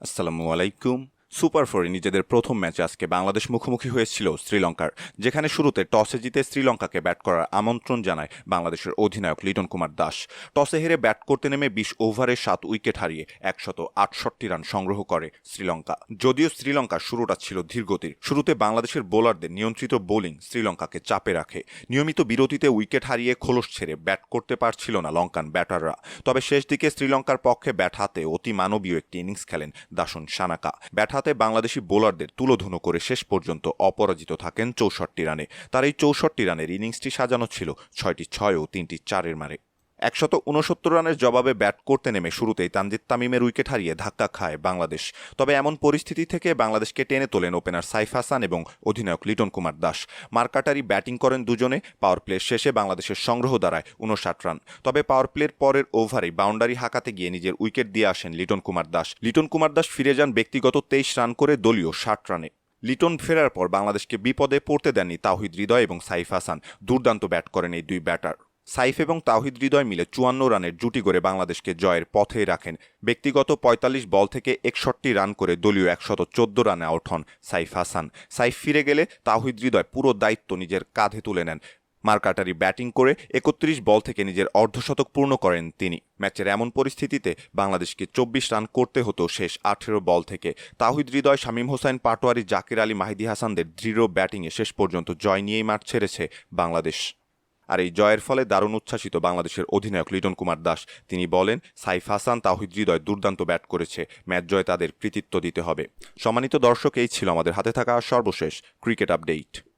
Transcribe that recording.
আসসালামু আলাইকুম। সুপার ফোরে নিজেদের প্রথম ম্যাচে আজকে বাংলাদেশ মুখোমুখি হয়েছিল শ্রীলঙ্কার, যেখানে শুরুতে টসে জিতে শ্রীলঙ্কাকে ব্যাট করার আমন্ত্রণ জানায় বাংলাদেশের অধিনায়ক লিটন কুমার দাস। টসে হেরে ব্যাট করতে নেমে বিশ ওভারে সাত উইকেট হারিয়ে একশত আটষট্টি রান সংগ্রহ করে শ্রীলঙ্কা। যদিও শ্রীলঙ্কার শুরুটা ছিল ধীরগতির, শুরুতে বাংলাদেশের বোলারদের নিয়ন্ত্রিত বোলিং শ্রীলঙ্কাকে চাপে রাখে। নিয়মিত বিরতিতে উইকেট হারিয়ে খোলস ছেড়ে ব্যাট করতে পারছিল না লঙ্কান ব্যাটাররা। তবে শেষ দিকে শ্রীলঙ্কার পক্ষে ব্যাট হাতে অতি মানবীয় একটি ইনিংস খেলেন দাসন সানাকা। ব্যাট হাতে বাংলাদেশি বোলারদের তুলোধুনো করে শেষ পর্যন্ত অপরাজিত থাকেন চৌষট্টি রানে। তার এই চৌষট্টি রানের ইনিংসটি সাজানো ছিল ছয়টি ছয় ও তিনটি চারের মারে। একশত উনসত্তর রানের জবাবে ব্যাট করতে নেমে শুরুতেই তানজিদ তামিমের উইকেট হারিয়ে ধাক্কা খায় বাংলাদেশ। তবে এমন পরিস্থিতি থেকে বাংলাদেশকে টেনে তোলেন ওপেনার সাইফ হাসান এবং অধিনায়ক লিটন কুমার দাস। মার্কাটারি ব্যাটিং করেন দুজনে, পাওয়ার প্লে শেষে বাংলাদেশের সংগ্রহ দাঁড়ায় উনষাট রান। তবে পাওয়ার প্লের পরের ওভারেই বাউন্ডারি হাঁকাতে গিয়ে নিজের উইকেট দিয়ে আসেন লিটন কুমার দাস। লিটন কুমার দাস ফিরে যান ব্যক্তিগত তেইশ রান করে দলীয় ষাট রানে। লিটন ফেরার পর বাংলাদেশকে বিপদে পড়তে দেননি তাওহিদ হৃদয় এবং সাইফ হাসান। দুর্দান্ত ব্যাট করেন এই দুই ব্যাটার। সাইফ এবং তাওহিদ হৃদয় মিলে চুয়ান্ন রানের জুটি করে বাংলাদেশকে জয়ের পথে রাখেন। ব্যক্তিগত পঁয়তাল্লিশ বল থেকে একষট্টি রান করে দলীয় একশত চোদ্দ রানে আউট হন সাইফ হাসান। সাইফ ফিরে গেলে তাওহিদ হৃদয় পুরো দায়িত্ব নিজের কাঁধে তুলে নেন। মার্কাটারি ব্যাটিং করে একত্রিশ বল থেকে নিজের অর্ধশতক পূর্ণ করেন তিনি। ম্যাচের এমন পরিস্থিতিতে বাংলাদেশকে চব্বিশ রান করতে হতো শেষ আঠেরো বল থেকে। তাহিদ হৃদয় শামীম হোসেন, পাটোয়ারি, জাকির আলী, মাহিদি হাসানদের দৃঢ় ব্যাটিংয়ে শেষ পর্যন্ত জয় নিয়েই মাঠ ছেড়েছে বাংলাদেশ। আর এই জয়ের ফলে দারুণ উচ্ছ্বাসিত বাংলাদেশের অধিনায়ক লিটন কুমার দাস। তিনি বলেন, সাইফ হাসান তাহিদ হৃদয় দুর্দান্ত ব্যাট করেছে, ম্যাচ জয় তাদের কৃতিত্ব দিতে হবে। সম্মানিত দর্শক, এই ছিল আমাদের হাতে থাকা সর্বশেষ ক্রিকেট আপডেট।